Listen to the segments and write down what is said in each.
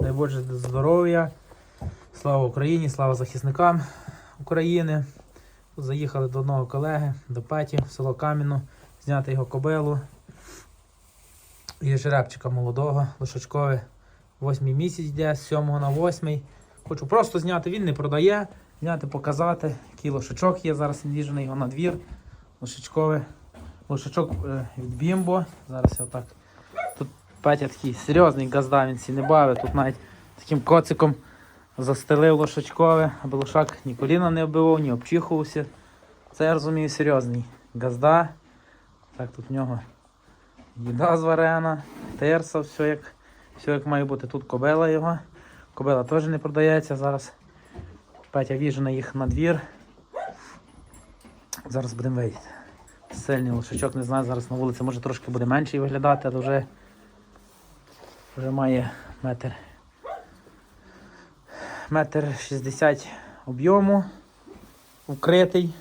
Дай Боже здоров'я. Слава Україні, слава захисникам України. Заїхали до одного колеги, до Петі, в село Кам'яно, зняти його кобилу. І жеребчика молодого, лошачкове. Восьмий місяць йде, з 7 на 8. Хочу просто зняти, він не продає. Зняти, показати, який лошачок є. Зараз він його на двір. Лошачкове. Лошачок е, від Бімбо. Зараз я отак. Петя такий серйозний газда, він сі не бавить. Тут навіть таким коциком застелив лошачкове, аби лошак ні коліна не оббивав, ні обчихувався. Це я розумію серйозний газда. Так, тут в нього їда зварена, терса, все як, все як має бути. Тут кобила його. Кобила теж не продається. Зараз Петя віжена їх на двір. Зараз будемо вийти. Сильний лошачок, не знаю, зараз на вулиці може трошки буде менший виглядати, але вже, вже має метр. Метр шістдесят об'єму, вкритий.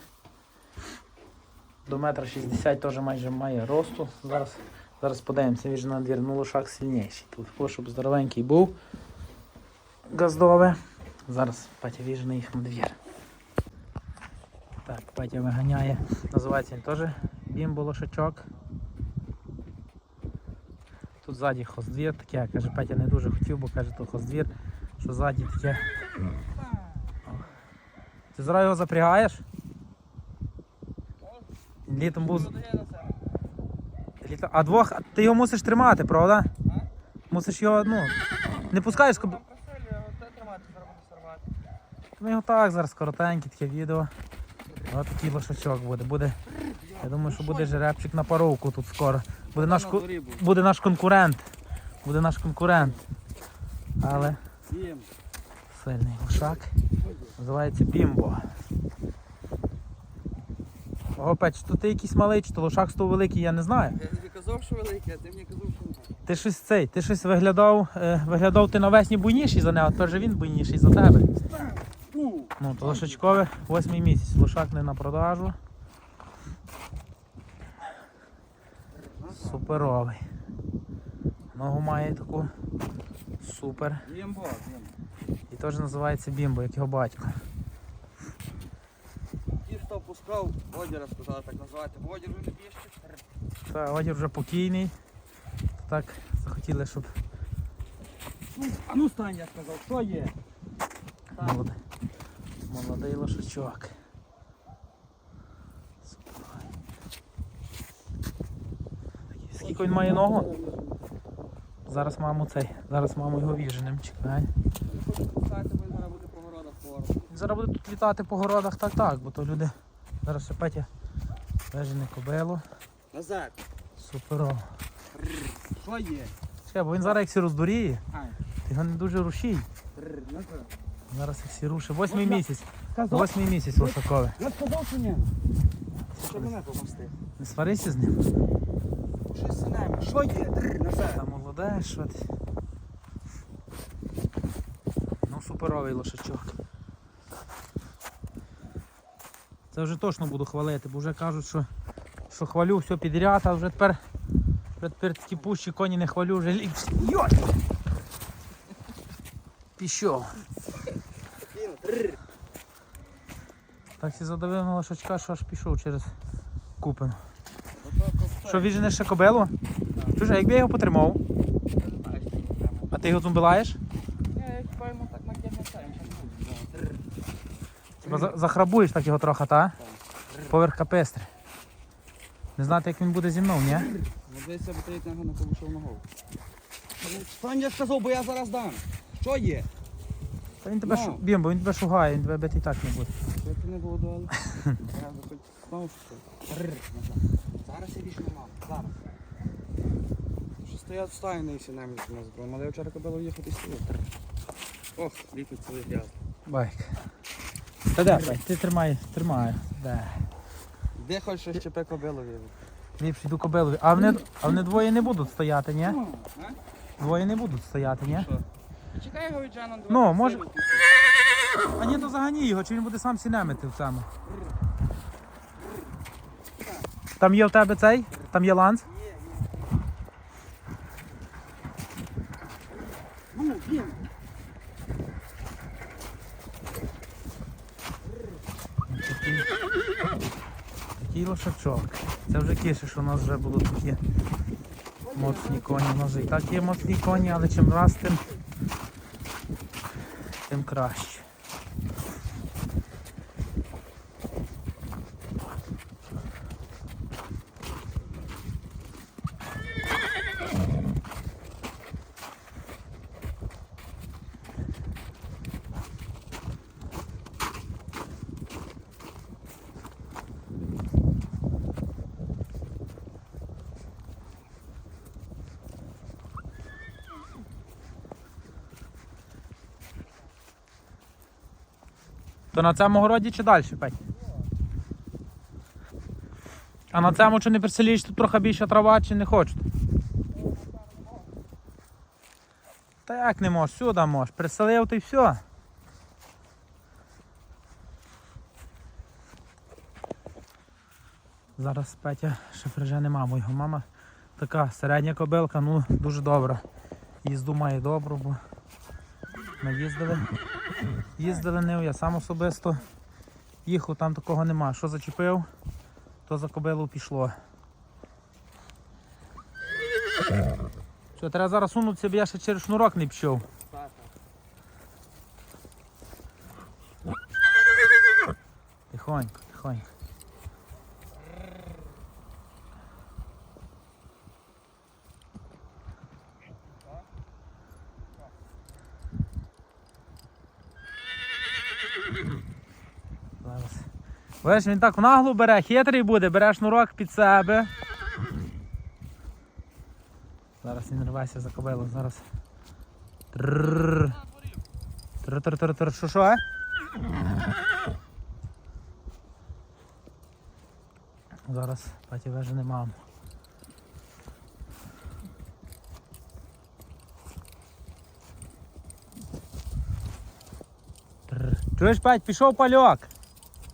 До метра шістдесят теж майже має росту. Зараз, зараз подивимося, він же на двір, ну лошак сильніший. Тут щоб здоровенький був газдове. Зараз Петя віжений їх на двір. Так, Петя виганяє. Називається він теж бімбо лошачок. Тут ззаді хоздвір таке, каже, Петя не дуже хотів, бо каже, то хоздвір, що ззаді таке. Ти зараз його запрягаєш? Літом був. Літом... А двох. а Ти його мусиш тримати, правда? Мусиш його, ну. Не пускаєш, коб... Ми його так зараз коротеньке таке відео. Ось такий лошачок буде. буде. Я думаю, що буде жеребчик на паровку тут скоро. Буде наш, ку- буде наш конкурент. Буде наш конкурент. Але сильний лошак. Називається Бімбо. Ого, Печ, то ти якийсь малий, чи то лошак з того великий, я не знаю. Я тобі казав, що великий, а ти мені казав, що ні. Ти щось цей, ти щось виглядав, е, виглядав ти навесні буйніший за нього, а тепер же він буйніший за тебе. Ну, Ну, то лошачкове восьмий місяць. Лошак не на продажу. Суперовий. Ногу має таку. Супер. Бімбо, бімбо. І теж називається Бімбо, як його батько. Ті, хто пускав, Одіра сказали так називати, Одір вже не піще. Та одір вже покійний. Так захотіли, щоб А ну стань, я сказав, що є? молодий, молодий лошачок. Суперовий. Такий, Скільки він має ногу? Зараз маму цей. Зараз маму його віженим. Чекай. Він зараз буде тут літати по городах, так так, бо то люди. Зараз ще Петя вежене кобилу. Назад. Суперово. Що є? Чекай, бо він зараз як роздуріє, ти його не дуже рушій. Зараз як всі рушить. Восьмий місяць. Восьмий місяць лошакове. я сказав, що ні. Що мене помости? Не сварися з ним. За нами. Що є? Назад. Та молоде, що ти. Ну, суперовий лошачок. Це вже точно буду хвалити, бо вже кажуть, що, що хвалю все підряд, а вже тепер, вже тепер такі пущі коні не хвалю, вже ліпше. Йой! Пішов. Так всі задавив на лошачка, що аж пішов через купину. Що віженеш ще кобилу? Чуже, а якби я його потримав, а ти його зумбилаєш? Хіба йому так захрабуєш так його трохи, та? Поверх капестри. Не знати, як він буде зі мною, ні? Дивися, бо ти ногу не повишив ногу. Стань, я сказав, бо я зараз дам. Що є? Та він тебе Ну. шу... Бімбо, він тебе шугає, він тебе бити і так не буде. Як ти не було доли? Я знову що. Зараз я більше не мав. Зараз. Що стоять стайні всі намі з нас зброю. Але я вчора кобило їхати сюди. Ох, ліпить свої грязь. Байк. Та де, ти тримай, тримай. Де. Де хоч щось чепе кобило вірить? Ліпше йду кобилові. А вони, а вони двоє не будуть стояти, ні? Ну. Двоє не будуть стояти, ні? Що? Чекай його від Джана. Ну, може- А ні, то загані його, чи він буде сам сінемити в цьому. Там є в тебе цей? Там є ланц? Ну, блін. Такий, лошачок. Це вже кіше, що у нас вже будуть такі моцні коні. Нас і так є моцні коні, але чим раз тим, тим краще. То на цьому городі чи далі, Петь? А на цьому чи не приселіш, тут трохи більше трава, чи не хочуть? Та як не можеш, сюди можеш. Приселив ти все. Зараз Петя ще прижене маму. Його мама така середня кобилка, ну дуже добра. Їзду має добру, бо ми їздили. Їздили я сам особисто їхав, там такого нема. Що зачепив, то за кобилу пішло. Що, треба зараз сунутися, бо я ще через шнурок не пішов. Видиш, він так наглу бере, хитрий буде, бере шнурок під себе. Зараз він рвеся за кобилу, зараз. Тр-тр-тр-тр, що що, а? Зараз паті вежі нема. Чуєш, пать, пішов пальок.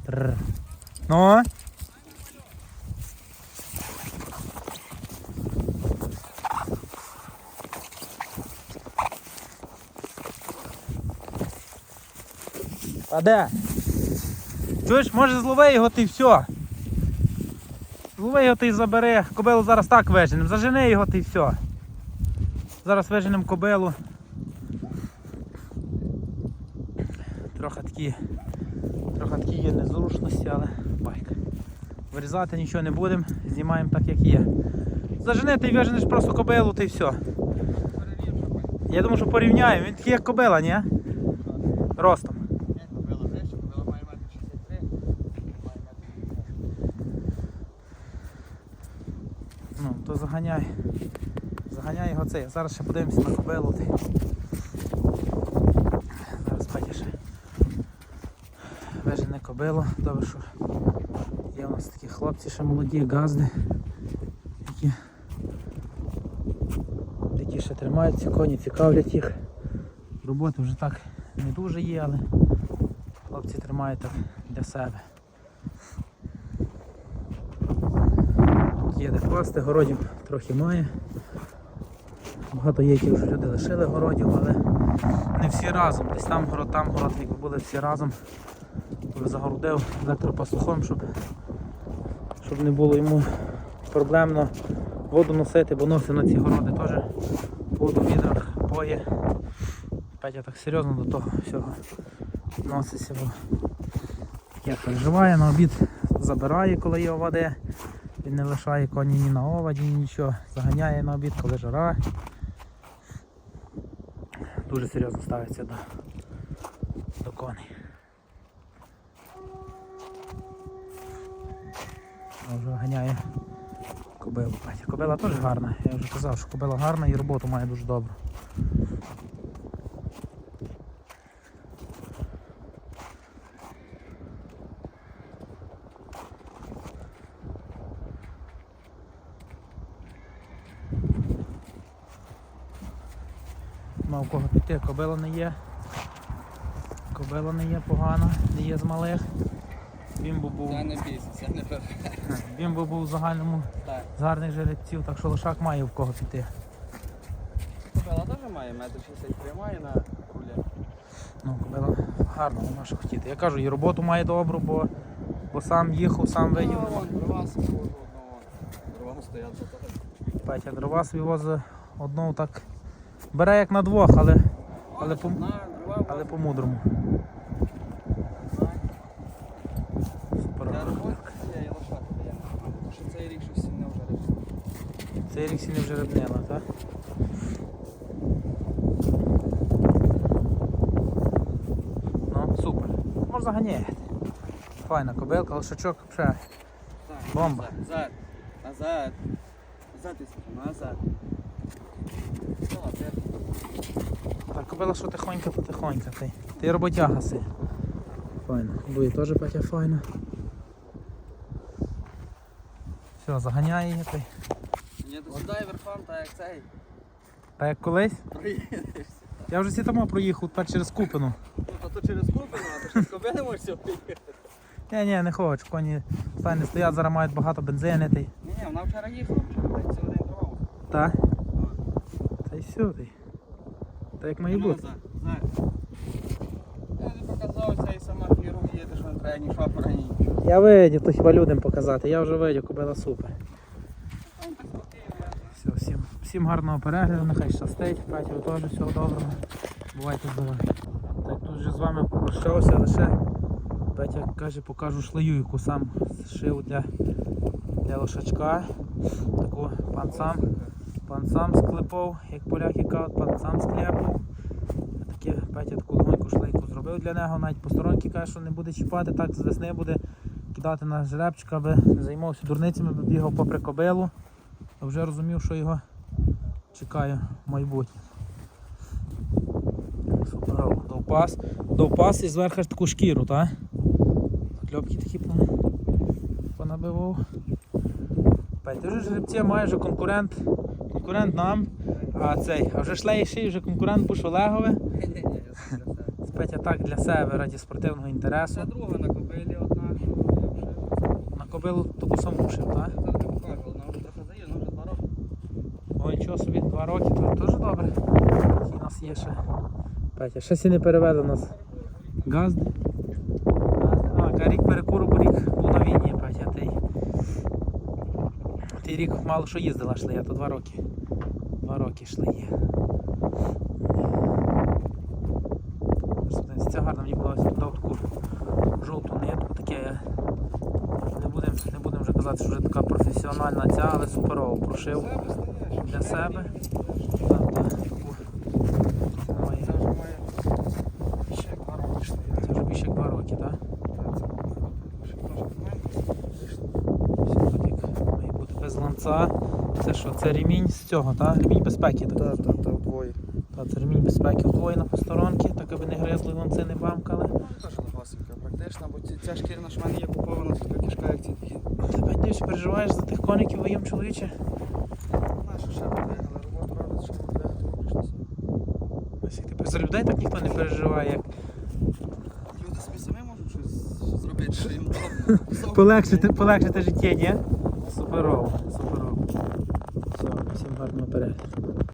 Тррр. Ну? А де? Чуєш, може злови його ти все. Злови його ти й забери. Кобилу зараз так виженем. Зажени його ти все. Зараз виженем кобилу. Трохи такі, такі є незручності, але байк. Вирізати нічого не будемо, знімаємо так як є. Зажени ти й виженеш просто кобилу ти й все. Я думаю, що порівняємо. Він такий як кобила, ні? Ростом. Кобила вище, кобила має метр 63, має Ну, то заганяй. Заганяй його цей. Зараз ще подивимося на кобилу. Ти. Зараз Петя ще кобилу. Добре, що є у нас такі хлопці ще молоді, газди, які, які ще тримають ці коні, цікавлять їх. Роботи вже так не дуже є, але хлопці тримають так для себе. Є де класти, городів трохи має. Багато є, які вже люди лишили городів, але не всі разом. Десь там город, там город, якби були всі разом, то би загородив електропаслухом, щоб, щоб не було йому проблемно воду носити, бо носить на ці городи теж воду в відрах поє. Петя так серйозно до того всього носиться, бо як переживає на обід, забирає, коли є овади. Він не лишає коні ні на оваді, ні нічого. Заганяє на обід, коли жара. Дуже серйозно ставиться до, до коней. Вже ганяє кобилу. Кобила теж гарна. Я вже казав, що кобила гарна і роботу має дуже добру. Мав кого піти, кобила не є. Кобила не є погана, не є з малих. Бімбо був, Я не бійся, я не переживаю. Бімбо був в загальному Так. з гарних жеребців, так що лошак має в кого піти. Кобила теж має метр 63 має на рулі. Ну, кобила гарно, нема що хотіти. Я кажу, і роботу має добру, бо, бо сам їхав, сам видів. Ну, вон, дрова собі возу одного. Дрова стоять за того. Петя дрова свій возить одну так. Бере як на двох, але, але, по, На, дрова але по-мудрому. Супер. Для роботи є, і лошадка є. Тому що цей рік щось не вже речі. Цей рік сіни вже рибнила, так? Ну, супер. Можна ганяти. Файна кобилка, лошачок вже. Бомба. Назад, назад. Назад, я назад. Так, кобила, що тихонько, то тихонько. Ти, ти роботяга си. Файно. Бує теж Петя файно. Все, заганяє її ти. Ні, то сідай верхом, так як цей. Так як колись. Проїдешся. Я вже сі тому проїхав тепер через Купину. Ну, то то через купину, а то ще з кобили можеш. Ні, ні, не хочу. Коні стайні стоять, зараз мають багато бензини. Ні, ні, вона вчора їхала, вчора блядь, цілий день дрова. Та? Та й сюди. Та як має бути. Я не показав цей сама їде, що не треба ні шофера, ні нічого. Я видів, то хіба людям показати. Я вже видів, кобила супер. Все, всім, всім гарного перегляду, нехай щастить. Петя, теж всього доброго. Бувайте здорові. Так, тут вже з вами попрощався, лише Петя каже, покажу шлею, яку сам зшив для, для лошачка. Таку пан сам, пан сам склепав, як поляки кажуть, пан сам склепав. Таке Петя таку легоньку шлейку зробив для нього, навіть посторонки каже, що не буде чіпати, так з весни буде кидати на жеребчика, аби займався дурницями, аби бігав попри кобилу. Я вже розумів, що його чекає майбутнє. Довпас. Довпас і зверху таку шкіру, так? Кльопки такі понабивав. Ти вже жеребці майже конкурент. Конкурент нам. А цей, а вже шлейший, вже конкурент Олегове. Ні-ні-ні, я собі для себе. Петя так для себе раді спортивного інтересу. Це друга на кобилі одна, На кобилу таку саму шив, так? зараз не покажу, вона вже трохи заїде, вона вже два роки. Ой, нічого собі, два роки, то теж добре. У нас є ще. Петя, щось і не перевели у нас. Газди. А, рік перекуру, бо рік був на війні, Петя, ти. Ти рік мало що їздила йшли, я то два роки. Два роки йшли є. Це гарно мені було дав таку жовту нитку, таке. я- Не будемо вже що вже така професіональна ця, але суперово прошив для себе. Це вже більше як два роки, так? Має бути без ланца. Це що? Це ремінь з цього, так? Ремінь безпеки. Так, Так, так, так, вдвоє. Так, це ремінь безпеки вдвоє на посторонки, так аби не гризли ланци, не бамкали. Практично, бо ця шкірна ж в мене є купована, така кишка, як ці такі. Тебе дивись, переживаєш за тих чоловіче? Ще подвигали, роботу робить, що тепер за людей так ніхто не переживає, як Люди собі самі можуть щось зробити, що їм удобно. полегшити, життя, ні?